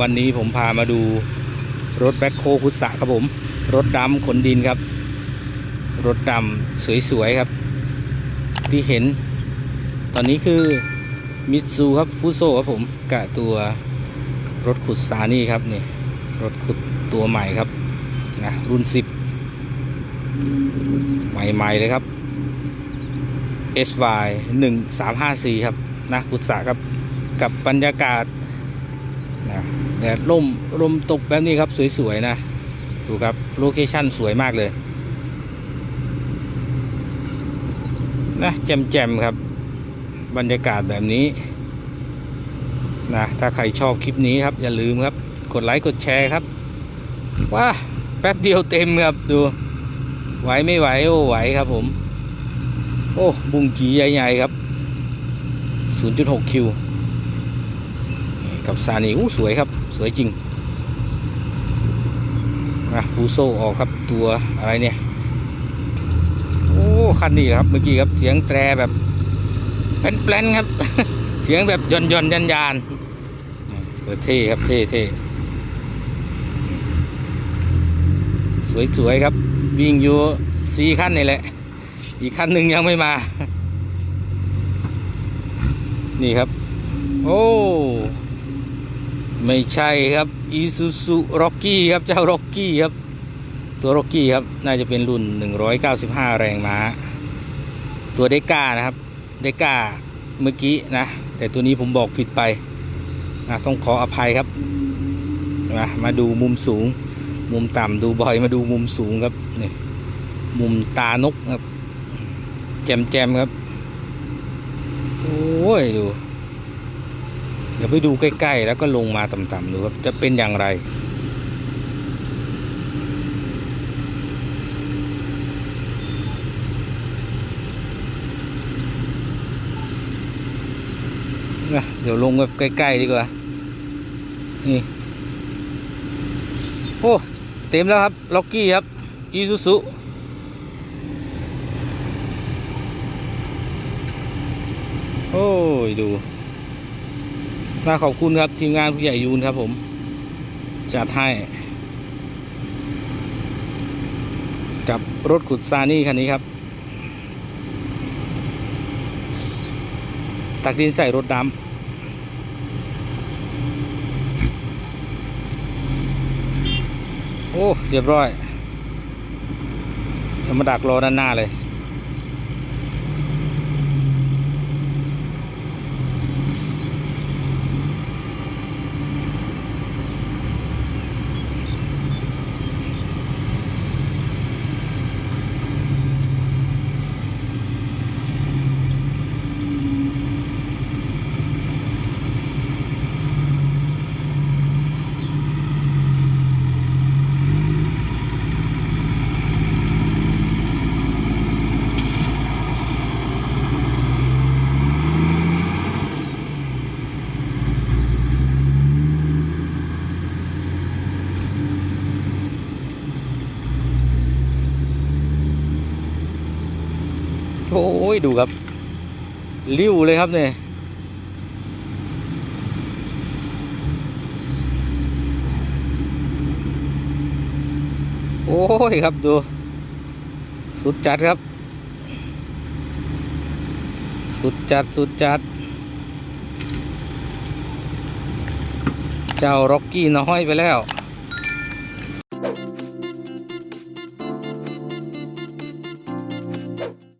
วันนี้ผมพามาดูรถแบ็คโคคุสะครับผม รถดำขนดินครับ รถดำสวยๆครับ ที่เห็น ตอนนี้คือมิตซูครับฟูโซครับผมกับตัวรถขุดสานี่ครับนี่รถขุดตัวใหม่ครับนะรุ่น 10 ใหม่ๆเลยครับ SY 1354ครับนะขุดสาครับกับบรรยากาศ นะแดดร่มลมตกแบบนี้ครับสวยๆนะ ดูครับโลเคชั่นสวยมากเลยนะแจ่มๆครับ บรรยากาศแบบนี้นะถ้าใครชอบคลิปนี้ครับ อย่าลืมครับ กดไลค์กดแชร์ครับว้าแป๊บเดียวเต็มครับดู ไหวไม่ไหวโอ้ไหวครับผม โอ้บุ้งกีใหญ่ๆครับ 0.6 คิว กับซานีอู้สวยครับ สวยจริงนะฟูโซออกครับตัวอะไรเนี่ย โอ้คันนี้ครับเมื่อกี้ครับเสียงแตรแบบเป็นแปลนๆครับ เสียงแบบย่นย่นยันยานๆเออเท่ครับเท่เท่สวยๆครับ วิ่งอยู่สี่ขั้นนี่แหละ อีกขั้นหนึ่งยังไม่มา นี่ครับ โอ้ ไม่ใช่ครับอีซูซูร็อกกี้ครับเจ้าร็อกกี้ครับ ตัวร็อกกี้ครับ น่าจะเป็นรุ่น 195 แรงม้า ตัวเดก้านะครับ เดก้าเมื่อกี้นะ แต่ตัวนี้ผมบอกผิดไปนะต้องขออภัยครับมามาดูมุมสูง มุมต่ำดูบ่อยมาดูมุมสูงครับนี่มุมตานกครับ แจมแจมครับ โอ้ยดู เดี๋ยวไปดูใกล้ ๆ แล้วก็ลงมาต่ำๆดูครับจะเป็นอย่างไรนะเดี๋ยวลงแบบใกล้ ๆ ดีกว่า นี่ โอ้ เต็มแล้วครับ ล็อกกี้ครับ อีซูซุโอ้ย ดู น่าขอบคุณครับ ทีมงานผู้ใหญ่ยูนครับผม จัดให้ กับรถขุดซานี่คันนี้ครับ ตักดินใส่รถดำโอ้ เรียบร้อยเดี๋ยวมาดักรอด้านหน้าเลย โอ้ยดูครับ ริ้วเลยครับเนี่ยโอ้ยครับดู สุดจัดครับ สุดจัดสุดจัด เจ้าร็อกกี้น้อยไปแล้ว